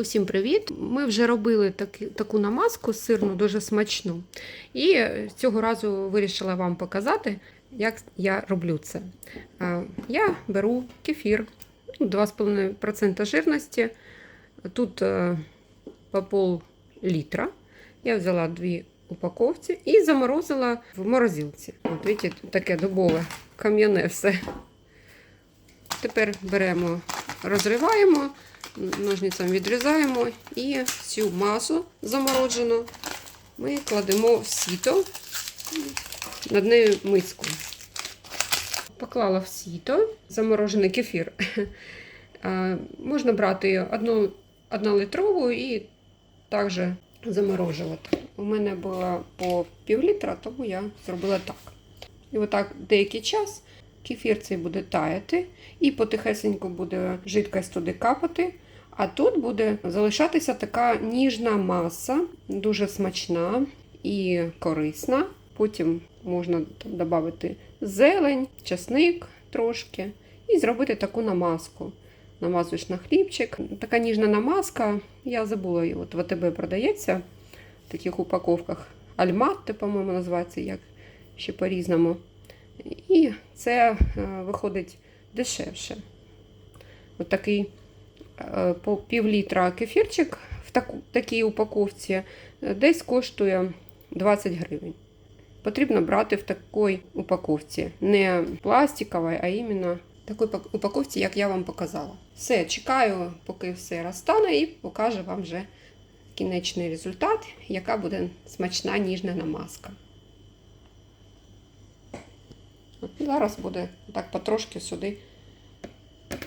Усім привіт! Ми вже робили таки, таку намазку сирну, дуже смачну. І цього разу вирішила вам показати, як я роблю це. Я беру кефір ну, 2,5% жирності. Тут е, по пол літра. Я взяла дві упаковці і заморозила в морозилці. От бачите, таке дубове, кам'яне все. Тепер беремо, розриваємо, ножницями відрізаємо і цю масу заморожену ми кладемо в сіто, над нею миску. Поклала в сіто заморожений кефір. Можна брати одну, одну литрову і також заморожувати. У мене було по пів літра, тому я зробила так. І отак деякий час кефір цей буде таяти, і потихесенько буде жидкость туди капати. А тут буде залишатися така ніжна маса, дуже смачна і корисна. Потім можна додати зелень, часник трошки і зробити таку намазку. Намазуєш на хлібчик. Така ніжна намазка, я забула її, от в АТБ продається в таких упаковках. Альматте, по-моєму, називається як ще по-різному. І це е, виходить дешевше. От такий е, по пів літра кефірчик в такій упаковці е, десь коштує 20 гривень. Потрібно брати в такій упаковці. Не пластиковій, а іменно в такій упаковці, як я вам показала. Все, чекаю, поки все розтане, і покажу вам вже кінечний результат, яка буде смачна ніжна намазка. Зараз буде так потрошки сюди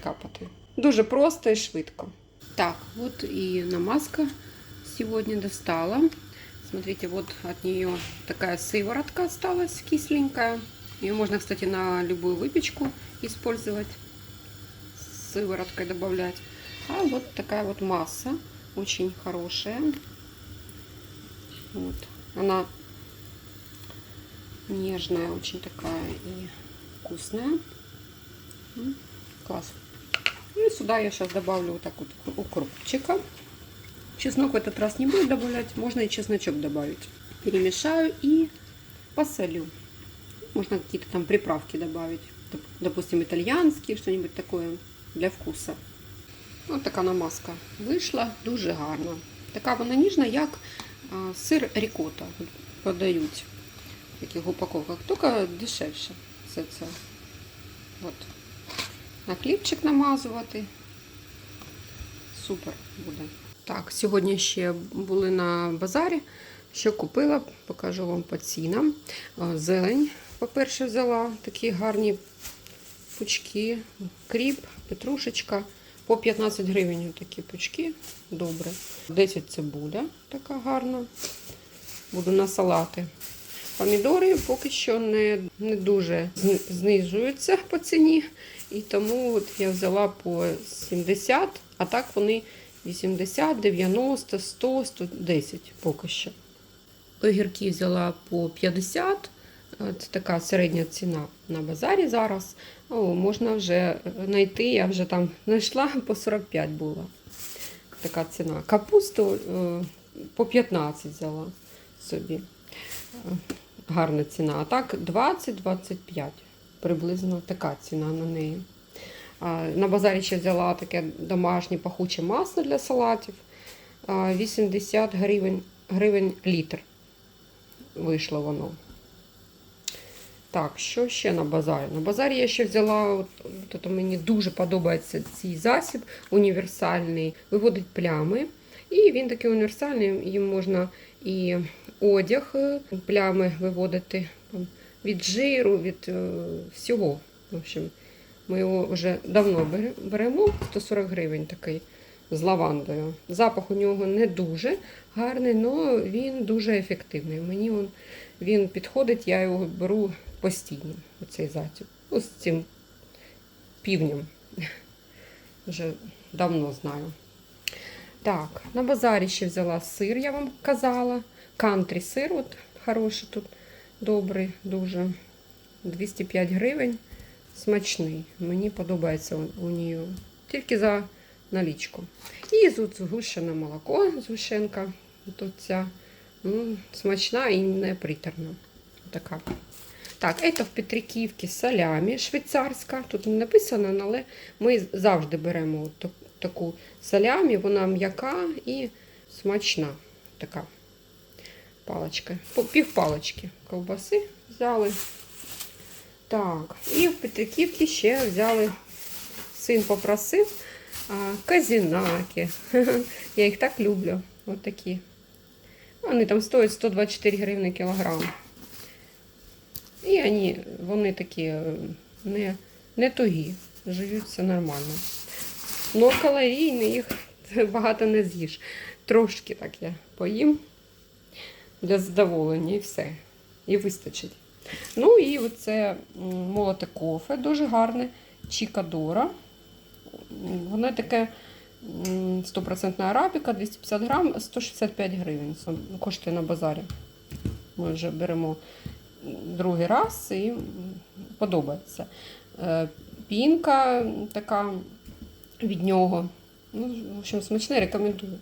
капати. Дуже просто і швидко. Так, вот и намазка сегодня достала. Смотрите, вот от нее такая сыворотка осталась кисленькая. Ее можно, кстати, на любую выпечку использовать. С сывороткой добавлять. А вот такая вот масса. Очень хорошая. Вот. Она нежная, очень такая и вкусная. Класс. И сюда я сейчас добавлю вот так вот укропчика. Чеснок в этот раз не буду добавлять, можно и чесночок добавить. Перемешаю и посолю. Можно какие-то там приправки добавить. Допустим, итальянские, что-нибудь такое для вкуса. Ось така намазка вийшла, дуже гарна. Така вона ніжна, як сир рікота. Подають таких упаковках, тільки дешевше все це. От. На хлібчик намазувати. Супер буде. Так, сьогодні ще були на базарі. Що купила, покажу вам по цінам. Зелень, по-перше, взяла такі гарні пучки, кріп, петрушечка. По 15 гривень такі пучки. Добре. 10 цибуля, така гарна. Буду на салати. Помідори поки що не, не дуже знижуються по ціні. І тому от я взяла по 70, а так вони 80, 90, 100, 110 поки що. Огірки взяла по 50. Е, Це така середня ціна на базарі зараз. О, можна вже знайти, я вже там знайшла по 45 була. Така ціна. Капусту е, по 15 взяла собі. Гарна ціна. А так 20-25 приблизно така ціна на неї. На базарі ще взяла таке домашнє пахуче масло для салатів. 80 гривень, гривень літр вийшло воно. Так, що ще на базарі? На базарі я ще взяла, от, от, мені дуже подобається цей засіб універсальний, виводить плями. І він такий універсальний, їм можна і одяг, е, плями виводити від жиру, від е, всього. В общем, ми його вже давно беремо, 140 гривень такий з лавандою. Запах у нього не дуже гарний, але він дуже ефективний. Мені він, він підходить, я його беру постійно, оцей засіб. Ось з цим півнем. Вже давно знаю. Так, на базарі ще взяла сир, я вам казала. Кантрі сир, от хороший тут, добрий, дуже. 205 гривень. Смачний. Мені подобається у- нього. Тільки за налічку. І тут згущене молоко, згущенка. Тут ця ну, смачна і не приторна. Така. Так, це в Петриківці салямі швейцарська. Тут не написано, але ми завжди беремо от так- таку салямі, вона м'яка і смачна. Така паличка. По- Пів палички ковбаси взяли. Так, і в Петриківці ще взяли, син попросив казінаки. Я їх так люблю. От такі. Вони там стоять 124 гривні кілограм. І вони, вони такі е, не, не тугі, жуються нормально. Ну, калорійні їх багато не з'їш. Трошки так я поїм для задоволення і все. І вистачить. Ну і оце молоте кофе, дуже гарне. Чікадора. Воно таке 100% арабіка, 250 грам, 165 гривень. Коштує на базарі. Ми вже беремо другий раз і подобається. Е, Пінка така від нього. Ну, в общем, смачне, рекомендую.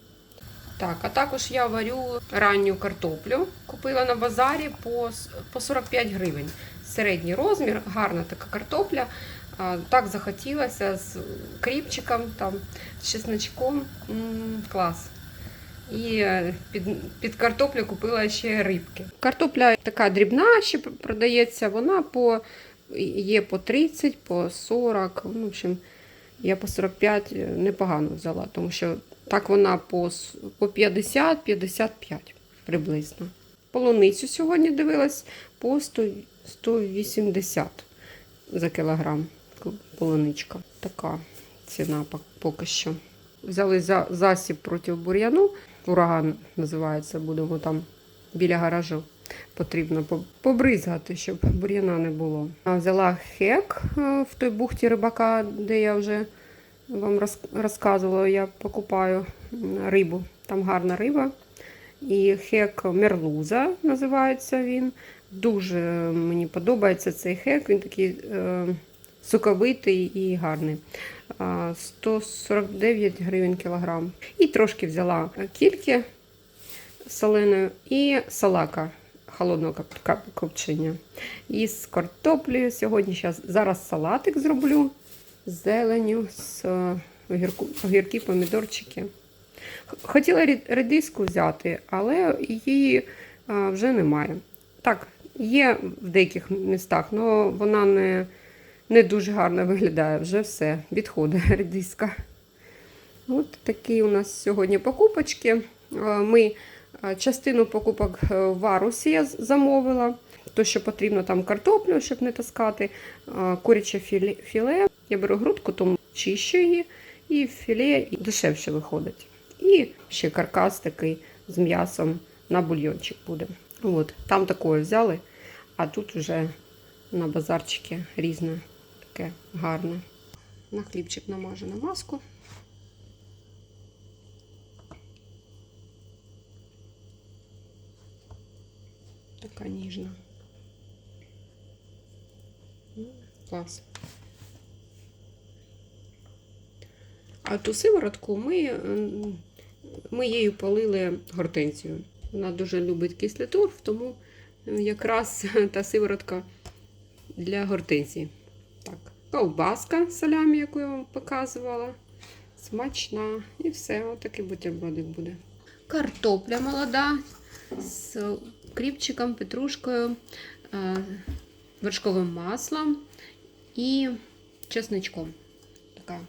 Так, а також я варю ранню картоплю. Купила на базарі по, по 45 гривень. Середній розмір, гарна така картопля. Так захотілося з кріпчиком, там, з чесночком. Клас. І е, під, під картоплю купила ще рибки. Картопля така дрібна, ще продається. Вона по, є по 30, по 40. Ну, в общем, я по 45 непогано взяла, тому що так вона по, по 50-55 приблизно. Полуницю сьогодні дивилась по 100, 180 за кілограм. Полуничка. Така ціна поки що. Взяли за, засіб проти бур'яну. Ураган називається, будемо там біля гаражу. Потрібно побризгати, щоб бур'яна не було. Взяла хек е, в той бухті рибака, де я вже вам розказувала, я покупаю рибу. Там гарна риба. І хек мерлуза називається він. Дуже мені подобається цей хек. Він такий е, соковитий і гарний. 149 гривень кілограм. І трошки взяла кільки соленої і салака холодного копчення. І з картоплею сьогодні зараз салатик зроблю з зеленю, з е, огірки, помідорчики. Хотіла редиску взяти, але її а, вже немає. Так, є в деяких містах, але вона не, не дуже гарно виглядає. Вже все, відходить редиска. От такі у нас сьогодні покупочки. Е, Ми е, частину покупок е, в Варусі я замовила. То, що потрібно там картоплю, щоб не таскати, куряче філе. Я беру грудку, тому чищу її, і філе дешевше виходить. І ще каркас такий з м'ясом на бульйончик буде. От, там такое взяли, а тут вже на базарчики різне, таке гарне. На хлібчик намажу на маску. Така ніжна. Клас. А ту сиворотку ми, ми її полили гортензію. Вона дуже любить кислий торф, тому якраз та сиворотка для гортензії. Так, ковбаска салямі, яку я вам показувала. Смачна. І все, отакий бутербродик буде. Картопля молода з кріпчиком, петрушкою, е, вершковим маслом і чесничком. Така.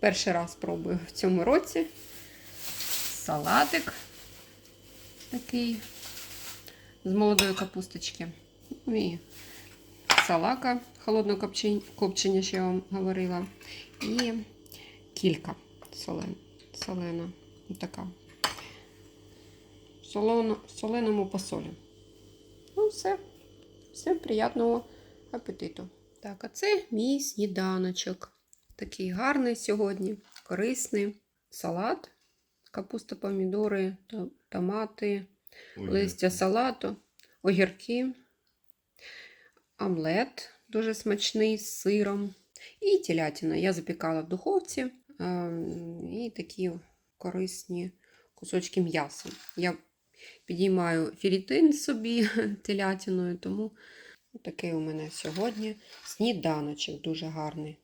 Перший раз пробую в цьому році. Салатик такий з молодої капусточки. Ну І салака холодного копчення, що я вам говорила. І кілька солен, солена. Така. Солоно, соленому посолі. Ну, все. Всім приятного апетиту. Так, а це мій сніданочок. Такий гарний сьогодні, корисний салат, капуста, помідори, то- томати, листя салату, огірки, омлет дуже смачний з сиром і телятина. Я запікала в духовці ем, і такі корисні кусочки м'яса. Я підіймаю філітин собі телятиною, тому такий у мене сьогодні сніданочок дуже гарний.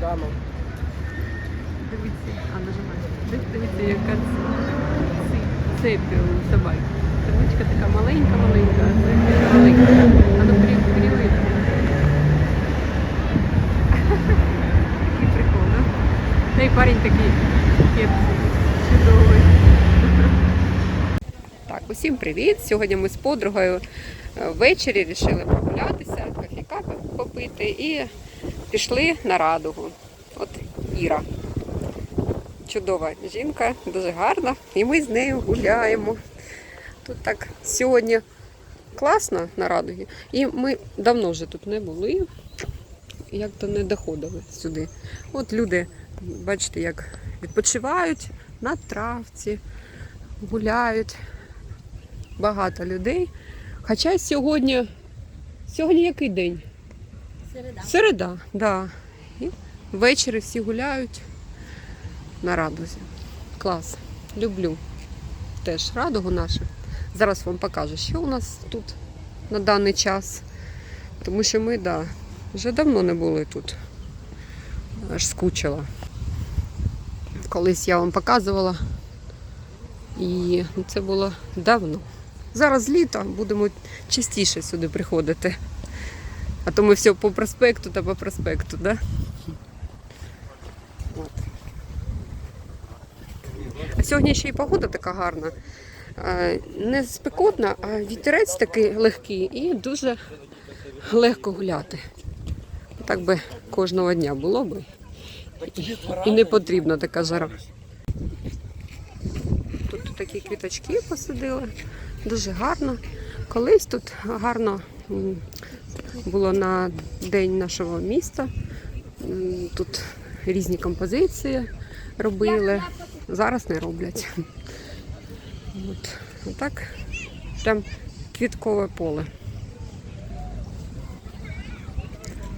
Да, мам. Дивіться, а нажимайте. Дивіться, яка цепі у собаки. Табличка така маленька-маленька, а цепі велика. А ну перевели. Такий прикол, да? Та й парень такий. Чудовий. Так, усім привіт! Сьогодні ми з подругою е, ввечері вирішили прогулятися, кофійка попити і пішли на радугу. От Іра. Чудова жінка, дуже гарна, і ми з нею гуляємо. Тут так сьогодні класно на радугі. І ми давно вже тут не були, як-то не доходили сюди. От люди, бачите, як відпочивають на травці, гуляють багато людей. Хоча сьогодні. Сьогодні який день? Середа. Середа, да. І ввечері всі гуляють на радузі. Клас. Люблю теж радугу нашу. Зараз вам покажу, що у нас тут на даний час. Тому що ми, да, вже давно не були тут. Аж скучила. Колись я вам показувала. І це було давно. Зараз літо будемо частіше сюди приходити. А то ми все по проспекту та по проспекту, да? От. А сьогодні ще й погода така гарна. Не спекотна, а вітерець такий легкий і дуже легко гуляти. Так би кожного дня було би. І- не потрібна така жара. Тут такі квіточки посадили, дуже гарно. Колись тут гарно було на день нашого міста. Тут різні композиції робили. Зараз не роблять. От, отак прям квіткове поле.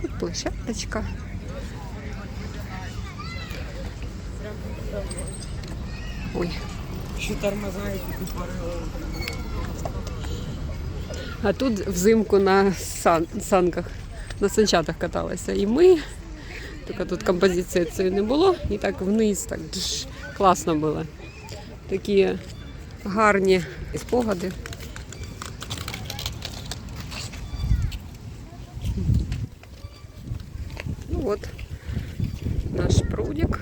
Тут площадочка. Ой. Ще тормозають і тупорили. А тут взимку на сан, санках, на санчатах каталася. І ми, тільки тут композиції цієї не було, і так вниз, так дж, класно було. Такі гарні спогади. Ну от, наш прудик,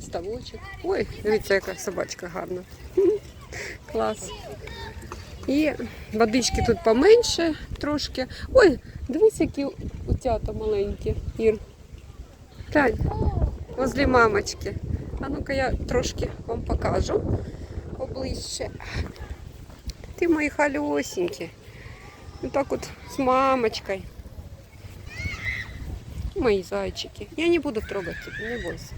ставочок. Ой, дивіться, яка собачка гарна. Клас. І водички тут поменше трошки. Ой, дивись, які утята маленькі, Ір. Тань, возле мамочки. А ну-ка я трошки вам покажу поближче. Ти мої халюсенькі. Вот так вот с мамочкой. Мои зайчики. Я не буду трогать тебя, не бойся.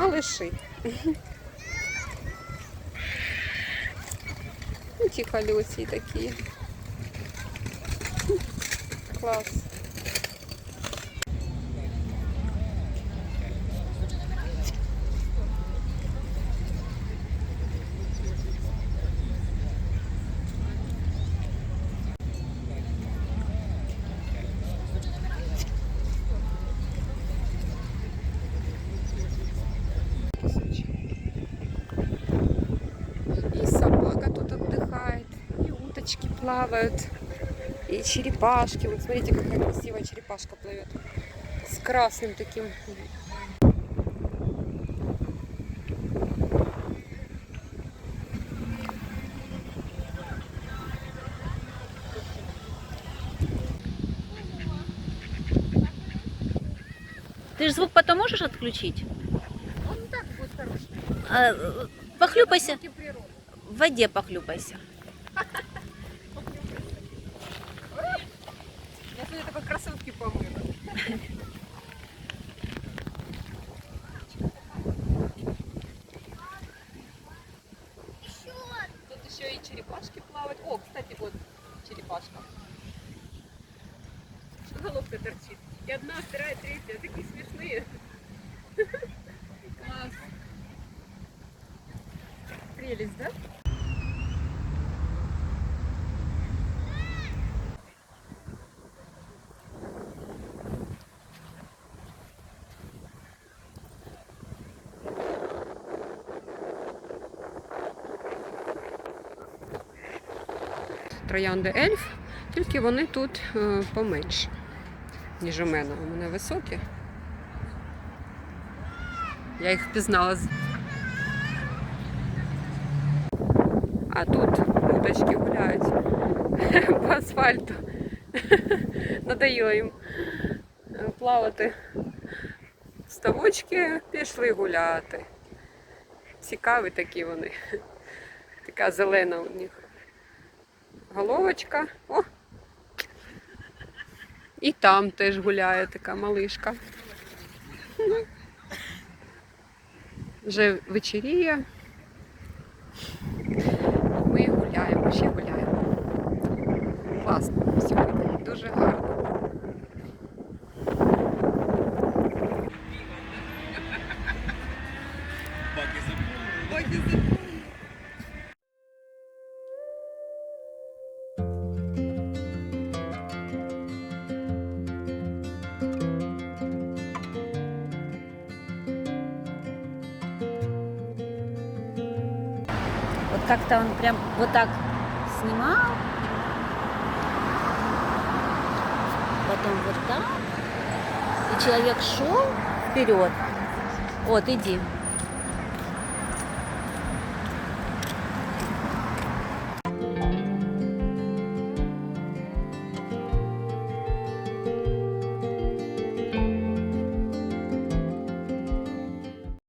Малыши. Эти колеси такие. Класс. Плавают, и черепашки. Вот смотрите, какая красивая черепашка плывет. С красным таким. Ты же звук потом можешь отключить? А, э, похлюпайся. В воде похлюпайся. Я сегодня такой красотки помыла. Тут еще и черепашки плавают. О, кстати, вот черепашки. Пашка. Головка торчит. И одна, вторая, третья. Такие смешные. Класс. Прелесть, да? Троянди ельф, тільки вони тут е, поменше, ніж у мене. У мене високі. Я їх впізнала. А тут уточки гуляють по асфальту. Надоїло їм е, плавати. Ставочки пішли гуляти. Цікаві такі вони. Така зелена у них головочка. О! І там теж гуляє така малишка. Вже вечеріє. Ми гуляємо, ще гуляємо. Класно сьогодні, дуже гарно. Вот как-то он прям вот так снимал. Потом вот так. И человек шел вперед. Вот, иди.